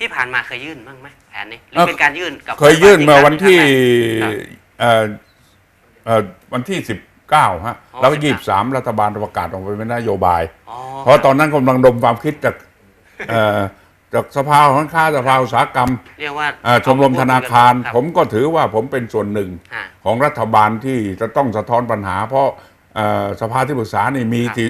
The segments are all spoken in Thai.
ที่ผ่านมาเคยยื่นบ้างไหมแผนนี้หรือเอ่อเป็นการยื่นกับเคยยื่นเมื่อวันที่ครับเอ่อเอ่อวันที่สิบเก้าฮะอ๋อแล้วก็19ยี่สามรัฐบาลประกาศออกไปเป็นนโยบายอ๋อเพราะตอนนั้นกำลังดมความคิดจากเอ่อจากสภาของค้าสภาอุตสาหกรรมเรียกว่าเอ่อชมรมธนาคารบผมก็ถือว่าผมเป็นส่วนหนึ่งฮะของรัฐบาลที่จะต้องสะท้อนปัญหา เพราะเอ่อสภาที่ปรึกษานี่มีครับที่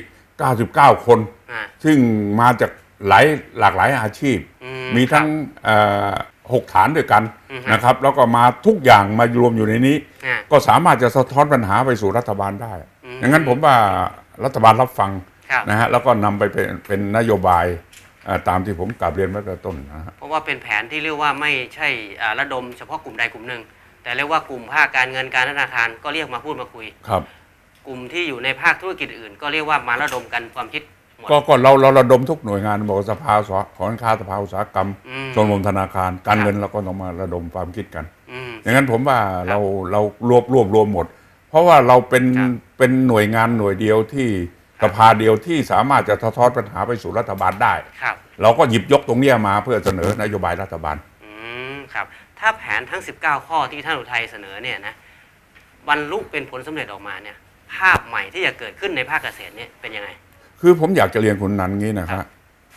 99 คนฮะซึ่งมาจาก หลายหลากหลายอาชีพอืมีทั้งเอ่อหกฐานด้วยกันอือฮึนะครับ แล้วก็มาทุกอย่างมารวมอยู่ในนี้ฮะก็สามารถจะสะท้อนปัญหาไปสู่รัฐบาลได้อืมอย่างนั้นผมว่ารัฐบาลรับฟังครับนะฮะแล้วก็นำไปเป็นเป็นนโยบายเอ่อตามที่ผมกลับเรียนไว้ตั้งแต่ต้นนะฮะเพราะว่าเป็นแผนที่เรียกว่าไม่ใช่อ่าระดมเฉพาะกลุ่มใดกลุ่มหนึ่ง แต่เรียกว่ากลุ่มภาคการเงินการธนาคารก็เรียกมาพูดมาคุยครับ กลุ่มที่อยู่ในภาคธุรกิจอื่น ก็เรียกว่ามาระดมกันความคิด หมด ก็ก็เราเราระดมทุกหน่วยงานบอกว่าสภาสของการค้าสภาอุตสาหกรรมอืม ชมรมธนาคารการครับเงินเราก็ต้องมาระดมความคิดกัน อืม อย่างนั้นผมว่าเราเรารวบรวบรวมหมด เพราะว่าเราเป็นครับเป็นหน่วยงานหน่วยเดียวที่สภาเดียวที่สามารถจะสะท้อนปัญหาไปสู่รัฐบาลได้ ครับ เราก็หยิบยกตรงเนี้ยมาเพื่อเสนอนโยบายรัฐบาล อืมครับ ถ้าแผนทั้ง 19 ข้อที่ท่านอุทัยเสนอเนี่ยนะบรรลุเป็นผลสำเร็จออกมาเนี่ย ภาพใหม่ที่จะเกิดขึ้นในภาคเกษตรเนี่ยเป็นยังไง คือผมอยากจะเรียนคุณนันงี้นะคครัรับบ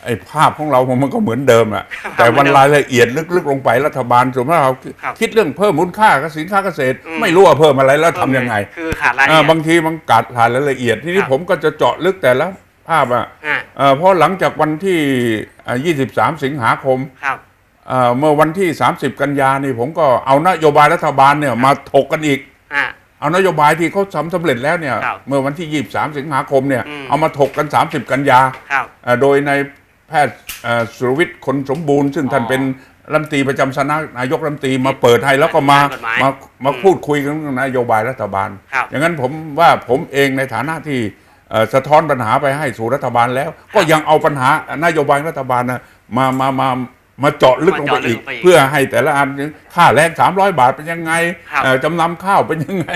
ไอ้ภาพของเรา มันก็เหมือนเดิมอะครับแต่วันเหมือนเดิมรายละเอียดลึกๆลงไปรัฐบาลส่วนมากเราครับคิดเรื่องเพิ่มมูลค่ากับสินค้าเกษตรอืมไม่รู้ว่าเพิ่มอะไรแล้วทำยังไง คือขาดรายละเอ่อเอียดบางทีมันกัดรายละเอียด ทีนี้ครับผมก็จะเจาะลึกแต่ละภาพอะอ่าเอ่อเพราะหลังจากวันที่อ่า23 สิงหาคมครับเอ่อเมื่อวันที่ 30 กันยานี่ผมก็เอานโยบายรัฐบาลเนี่ยมาถกกันอีกอ่า เอานโยบายที่เขาทำสำเร็จแล้วเนี่ยครับเมื่อวันที่ 23 สิงหาคมเนี่ยอืมเอามาถกกัน 30 กันยาครับเอ่อโดยในแพทย์เอ่อสุรวิทย์คนสมบูรณ์ ซึ่งท่านอ๋อเป็นรัฐมนตรีประจำสำนักนายกรัฐมนตรีมาเปิดให้แล้วก็มากฎหมายมามาอืมพูดคุยกันเรื่องนโยบายรัฐบาล ครับอย่างนั้นผมว่าผมเองในฐานะที่เอ่อสะท้อนปัญหาไปให้สู่รัฐบาลแล้ว ก็ยังเอาปัญหานโยบายรัฐบาลนะมามามา มาเจาะลึกลงไปมาเจาะลึอีกกลงไปอีก เพื่อให้แต่ละอันค่าแรง300บาทเป็นยังไงครับเอ่อจำนำข้าวเป็นยังไง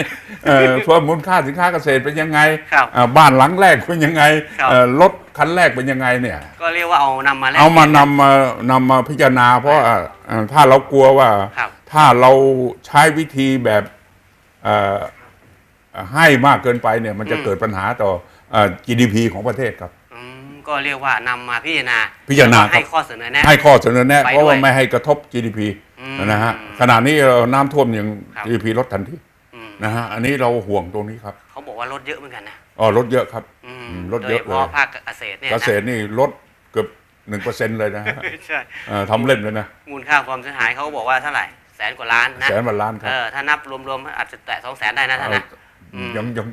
เอ่อเพิ่มมูลค่าสินค้าเกษตรเป็นยังไงครับเอ่อบ้านหลังแรกเป็นยังไงครับเอ่อรถคันแรกเป็นยังไงเนี่ย ก็เรียกว่าเอานำมาแลกเอามาปลี่ยนำมานำมาพิจารณา เพราะว่าเอ่อถ้าเรากลัวว่าครับถ้าเราใช้วิธีแบบเอ่อให้มากเกินไปเนี่ยมันจะอืมเกิดปัญหาต่อเอ่อ GDP ของประเทศครับอืม ก็เรียกว่านำมาพิจารณาพิจารณาแล้วก็ให้ครับข้อเสนอแนะให้ข้อเสนอแนะไปด้วยเพราะว่าไม่ให้กระทบ GDP อืมนะฮะขณะนี้เราน้ำท่วมอย่างครับ GDP ลดทันทีอืมนะฮะอันนี้เราห่วงตรงนี้ครับเขาบอกว่าลดเยอะเหมือนกันนะอ๋อลดเยอะครับอืมอืมลดโดเยยอะเฉพาะเลยภาคเกษตรเนี่ยเกนะษตรนี่ลดเกือบหนึ่งเปอร์เซ็นต์เลยนะฮะใช่เอ่อทำเล่นเลยนะมูลค่าความเสียหายเขาบอกว่าเท่าไหร่แสนกว่าล้านนะแสนกว่าล้านครัเอบอถ้านับรวมๆอาจจะแตะสองแสนได้นะท่านนะอืมยังยัง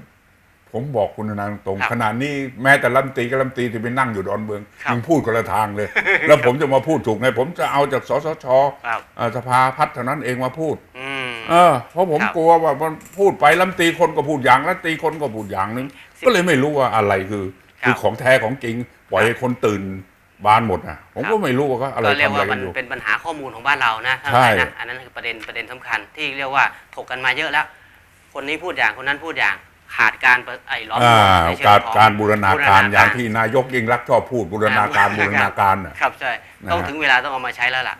ผมบอกคุณนานตรงครับๆขนาดนี้แม้แต่รัฐมนตรีกับรัฐมนตรีที่ไปนั่งอยู่ดอนเมืองครับยังพูดคนละทางเลย แล้วผมจะมาพูดถูกไง ผมจะเอาจากสสชครับเอ่อสภาพัฒน์เท่านั้นเองมาพูดอืมเออเพราะผมครับกลัวว่ามันพูดไปรัฐมนตรีคนก็พูดอย่างรัฐมนตรีคนก็พูดอย่างนึงสิบก็เลยไม่รู้ว่าอะไรคือครับคือของแท้ของจริงปล่อยให้คนตื่นบานหมดนะผมครัก็บไม่รู้ว่าเขาอะไรก็เรียกทำอะไรว่ากัมันนอยู่เป็นปัญหาข้อมูลของบ้านเรานะท่านใช่นะอันนั้นคือประเด็นประเด็นสำคัญที่เรียกว่าถกกันมาเยอะแล้ว คนนี้พูดอย่างคนนั้นพูดอย่าง ขาดการประไอ้ล้อมอ่ารวมในเชิงการของการบูรณาการบูรณอย่างที่นายกยิ่งรักษณ์ชอบพูดบูรณาการบูรณาการน่ะ ครับใช่นะฮะต้องถึงเวลาต้องเอามาใช้แล้วล่ะ